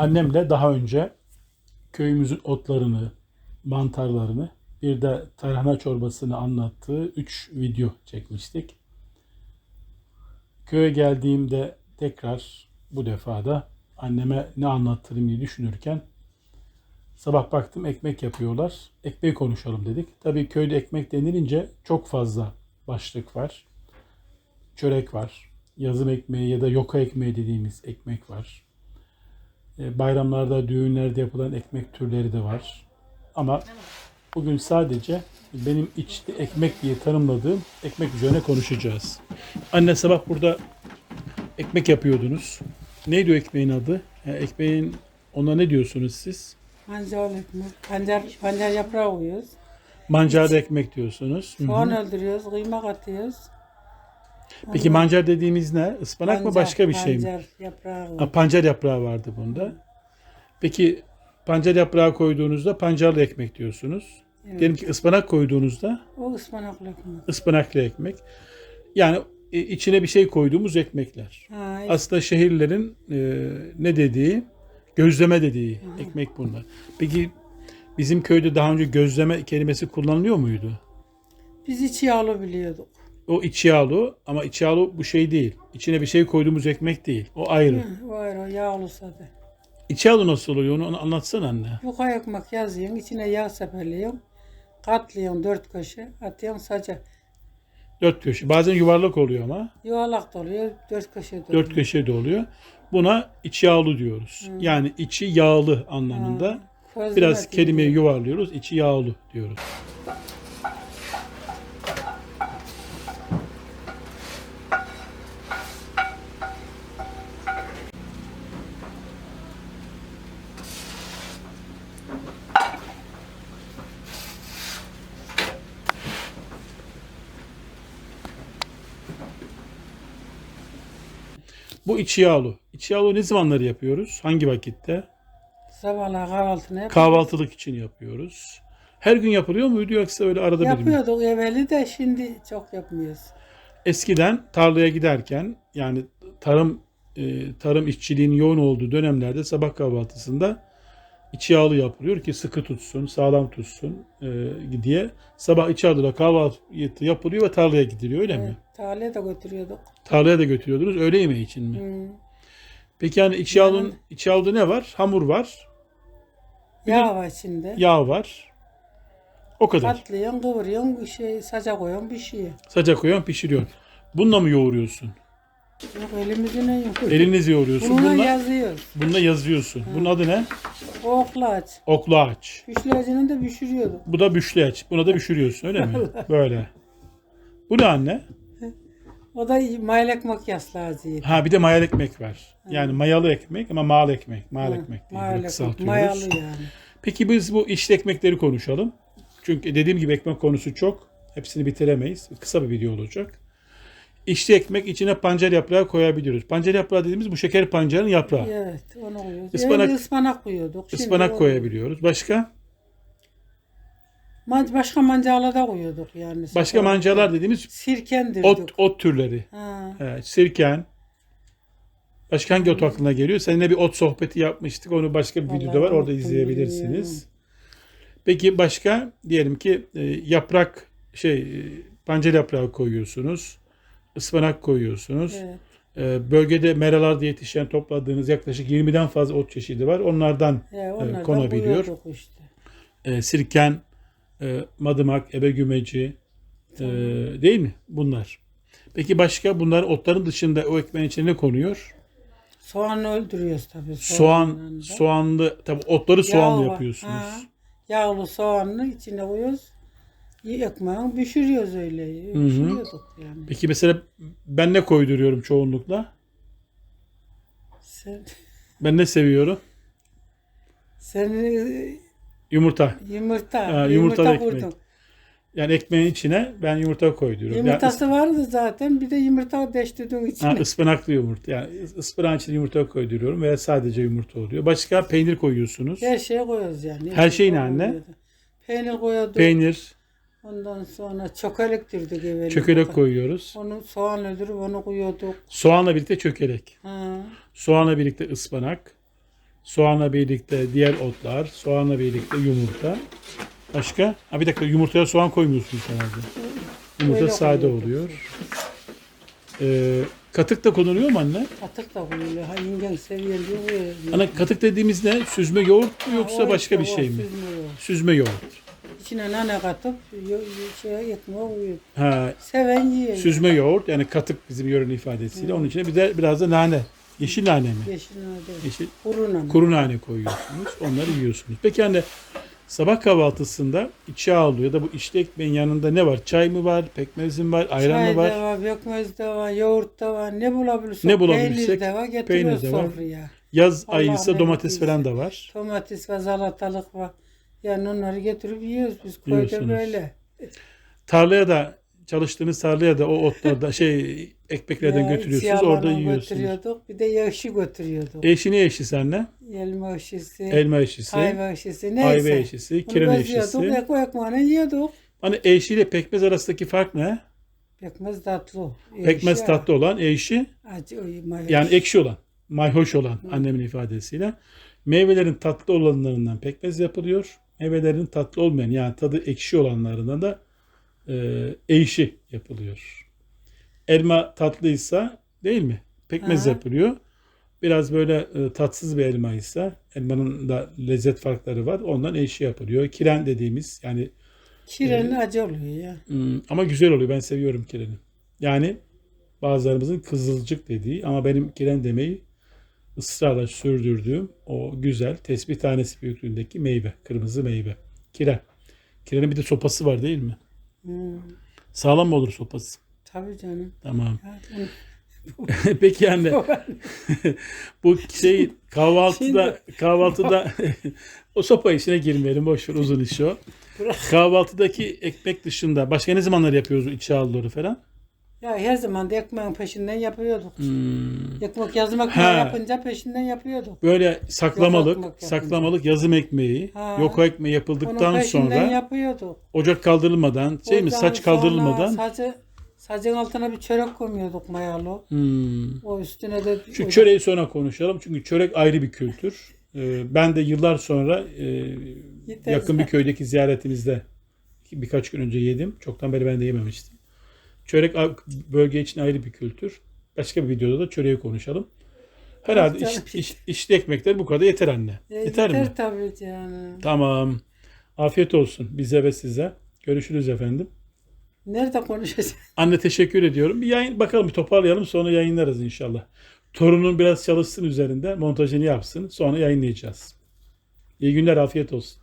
Annemle daha önce köyümüzün otlarını, mantarlarını, bir de tarhana çorbasını anlattığı 3 video çekmiştik. Köye geldiğimde tekrar bu defa da anneme ne anlattırım diye düşünürken sabah baktım ekmek yapıyorlar. Ekmeği konuşalım dedik. Tabii köyde ekmek denilince çok fazla başlık var. Çörek var. Yazım ekmeği ya da yoka ekmeği dediğimiz ekmek var. E, Bayramlarda, düğünlerde yapılan ekmek türleri de var. Ama bugün sadece benim içli ekmek diye tanımladığım ekmek üzerine konuşacağız. Anne sabah burada ekmek yapıyordunuz. Neydi o ekmeğin adı? Ya ekmeğin ona ne diyorsunuz siz? Pancar ekmek. Pancar, pancar yaprağı koyuyoruz. Mancar ekmek diyorsunuz. Soğan öldürüyoruz. Kıyma katıyoruz. Peki mancar dediğimiz ne? Ispanak mı Pancar- başka bir şey mi? Pancar yaprağı var. Ha, pancar yaprağı vardı bunda. Peki pancar yaprağı koyduğunuzda pancarlı ekmek diyorsunuz. Evet. Diyelim ki ıspanak koyduğunuzda O ıspanaklı ekmek. ıspanaklı ekmek. Yani e, içine bir şey koyduğumuz ekmekler. Ha, Aslında şehirlerin e, ne dediği, gözleme dediği ekmek bunlar. Peki bizim köyde daha önce gözleme kelimesi kullanılıyor muydu? biz içi yağlı biliyorduk. O iç yağlı ama iç yağlı bu şey değil. İçine bir şey koyduğumuz ekmek değil. O ayrı. Hı, O ayrı yağlı sade. İç yağlı nasıl oluyor onu, anlatsana anne. Yuka ekmek yazıyorsun. içine yağ sepeliyorsun. Katlıyorsun dört köşe. Atıyorsun saca. Dört köşe. Bazen yuvarlak oluyor ama. Yuvarlak da oluyor. Dört köşe de Dört oluyor. köşe de oluyor. Buna iç yağlı diyoruz. Yani içi yağlı anlamında. Közleme Biraz diyor. kelimeyi yuvarlıyoruz. içi yağlı diyoruz. Bu içi yağlı. İçi yağlı ne zamanları yapıyoruz? Hangi vakitte? Sabahlar kahvaltını yap. Kahvaltılık için yapıyoruz. Her gün yapılıyor muydu yoksa öyle arada bir mi? Yapıyorduk evveli de şimdi çok yapmıyoruz. Eskiden tarlaya giderken yani tarım e, tarım işçiliğinin yoğun olduğu dönemlerde sabah kahvaltısında içi yağlı yapılıyor ki sıkı tutsun, sağlam tutsun e, diye sabah içi yağlı kahvaltı yapılıyor ve tarlaya gidiliyor öyle mi? Tarlaya da götürüyorduk. Tarlaya da götürüyordunuz öğle yemeği için mi? Hı. Peki yani içi yağlının içi yağlıda ne var? Hamur var, Yağ var içinde. yağ var. O kadar. Katlıyorsun, kıvırıyorsun, bir şey saca koyuyorsun, bir şey. Saca koyuyorsun, pişiriyorsun. Bununla mı yoğuruyorsun? Yok elimizle yok. Elinizle yoğuruyorsun. Bununla Bununla, yazıyoruz. bununla yazıyorsun. Bunun adı ne? Oklaç. Oklu ağaç. Üçlacını da pişiriyorduk. Bu da büşleç. Buna da büşürüyorsun öyle mi? Böyle. Bu ne anne? O da mayal ekmek yaslağıydı. Ha bir de mayalı ekmek var. Yani mayalı ekmek ama mal ekmek. Mal ekmek diye Mayal böyle ekmek. kısaltıyoruz. Mayalı yani. Peki biz bu içli ekmekleri konuşalım. Çünkü dediğim gibi ekmek konusu çok. Hepsini bitiremeyiz. Kısa bir video olacak. İçli ekmek içine pancar yaprağı koyabiliyoruz. Pancar yaprağı dediğimiz bu şeker pancarın yaprağı. Evet onu koyuyoruz. Ispanak- Evvel ıspanak koyuyorduk. Şimdi Ispanak o- koyabiliyoruz. Başka? Man- başka mancalar da koyuyorduk yani. Başka mancalar dediğimiz Sirkendirdik. ot, ot türleri. Ha. Evet, sirken. Başka hangi ot aklına geliyor? Seninle bir ot sohbeti yapmıştık. Onu başka bir Vallahi videoda var. Orada unuttum, izleyebilirsiniz. Peki başka diyelim ki e, yaprak şey e, pancar yaprağı koyuyorsunuz. ıspanak koyuyorsunuz. Evet. E, bölgede meralarda yetişen topladığınız yaklaşık 20'den fazla ot çeşidi var. Onlardan Ya, onlardan konabiliyor. koyuyorduk işte. e, sirken, e, madımak, ebegümeci e, değil mi? Bunlar. Peki başka bunlar otların dışında o ekmeğin içine ne konuyor? Soğanı öldürüyoruz tabii. Soğan, soğanla. soğanlı, tabii otları soğanlı Yağ yapıyorsunuz. Ha, Yağlı soğanlı içine koyuyoruz. Ekmeği pişiriyoruz öyle. Pişiriyorduk yani. Peki mesela ben ne koyduruyorum çoğunlukla? Sen, Ben ne seviyorum? sen e, Yumurta. yumurta, Ha, yumurtalı yumurta ekmek. Yani ekmeğin içine ben yumurta koyduruyorum. Yani Yumurtası vardı zaten. Bir de yumurta deştirdin içine. Ha, ıspanaklı yumurta. Yani ıspanağın içine yumurta koyduruyorum veya sadece yumurta oluyor. Başka peynir koyuyorsunuz. Her şeye koyuyoruz yani. Her şey ne şey anne? koyuyordu. Peynir koyuyorduk. Peynir, Ondan sonra çökelek dirdik evvel. çökelek koyuyoruz. Onu soğan öldürüp onu koyuyorduk. Soğanla birlikte çökelek. Ha. Soğanla birlikte ıspanak. Soğanla birlikte diğer otlar, soğanla birlikte yumurta. Başka? Ha bir dakika yumurtaya soğan koymuyorsunuz herhalde. Yumurta Öyle sade koyuyoruz. oluyor. Ee, katık da konuluyor mu anne? Atık da koyuyor. Ha yengen seviyor diyor. koyuyor. Ana katık dediğimiz ne? Süzme yoğurt mu yoksa o başka bir işte, o şey mi? süzmüyor. Süzme yoğurt. İçine nane katıp yo- şey koyuyor. Ha, Seven yiyor. süzme yoğurt yani katık bizim yörenin ifadesiyle. Onun içine bir de biraz da nane. Yeşil nane mi? Yeşil nane değil. Yeşil Kuru nane. kuru nane koyuyorsunuz. Onları yiyorsunuz. Peki anne sabah kahvaltısında içi ağlı ya da bu içli ekmeğin yanında ne var? Çay mı var? Pekmez mi var? Ayran Çay mı var? da var, pekmez de var, yoğurt da var. Ne bulabilirsek. Ne bulabilirsek, Peynir de var, getiriyoruz peynir de var. sofraya. Yaz Allah ayıysa domates falan da var. Domates var, salatalık var. Yani onları getirip yiyoruz biz köyde böyle. Tarlaya da çalıştığınız tarlaya da o otlarda şey ekmeklerden Ya, götürüyorsunuz. Orada yiyorsunuz. götürüyorduk. Bir de yaşı götürüyorduk. Eşi ne eşisi anne? Elma eşisi, Elma eşisi, ayva eşisi neyse. ayva eşisi, Bunu kiren eşisi. ekmek ekmeğini yiyorduk. Hani eşiyle pekmez arasındaki fark ne? Pekmez tatlı. Pekmez tatlı olan, eşi Acı, yani ekşi olan, mayhoş olan annemin ifadesiyle. Meyvelerin tatlı olanlarından pekmez yapılıyor. Meyvelerin tatlı olmayan yani tadı ekşi olanlarından da e, eşi yapılıyor. Elma tatlıysa değil mi? Pekmez Aha. yapılıyor. Biraz böyle e, tatsız bir elmaysa elmanın da lezzet farkları var. Ondan eşi yapılıyor. Kiren dediğimiz yani Kiren acı oluyor ya. Hmm, ama güzel oluyor. Ben seviyorum kireni. Yani bazılarımızın kızılcık dediği ama benim kiren demeyi ısrarla sürdürdüğüm o güzel tespih tanesi büyüklüğündeki meyve. Kırmızı meyve. Kiren. Kirenin bir de sopası var değil mi? Hmm, Sağlam mı olur sopası? tabii canım. Tamam. Peki yani bu şey kahvaltıda kahvaltıda o sopa işine girmeyelim. Boş ver uzun iş o. Kahvaltıdaki ekmek dışında başka ne zamanlar yapıyoruz içi ağlıları falan? Ya her zaman da ekmeğin peşinden yapıyorduk. Hmm. Ekmek yazmak Ha. yapınca peşinden yapıyorduk. Böyle saklamalık, ekmek saklamalık yazım ekmeği, Ha. yoka ekmeği Onun yapıldıktan peşinden sonra yapıyorduk. ocak kaldırılmadan, şey mi saç kaldırılmadan. sonra Sacı, sacın altına bir çörek koymuyorduk mayalı. Hmm. O üstüne de Şu o- çöreği sonra konuşalım çünkü çörek ayrı bir kültür. Ee, ben de yıllar sonra e, Yeter. yakın bir köydeki ziyaretimizde birkaç gün önce yedim. Çoktan beri ben de yememiştim. Çörek bölge için ayrı bir kültür. Başka bir videoda da çöreği konuşalım. Herhalde iş, iş, içli ekmekler bu kadar yeter anne. E, yeter, mi? tabii canım. Tamam. Afiyet olsun bize ve size. Görüşürüz efendim. Nerede konuşacağız? Anne teşekkür ediyorum. Bir yayın bakalım bir toparlayalım sonra yayınlarız inşallah. Torunun biraz çalışsın üzerinde montajını yapsın sonra yayınlayacağız. İyi günler afiyet olsun.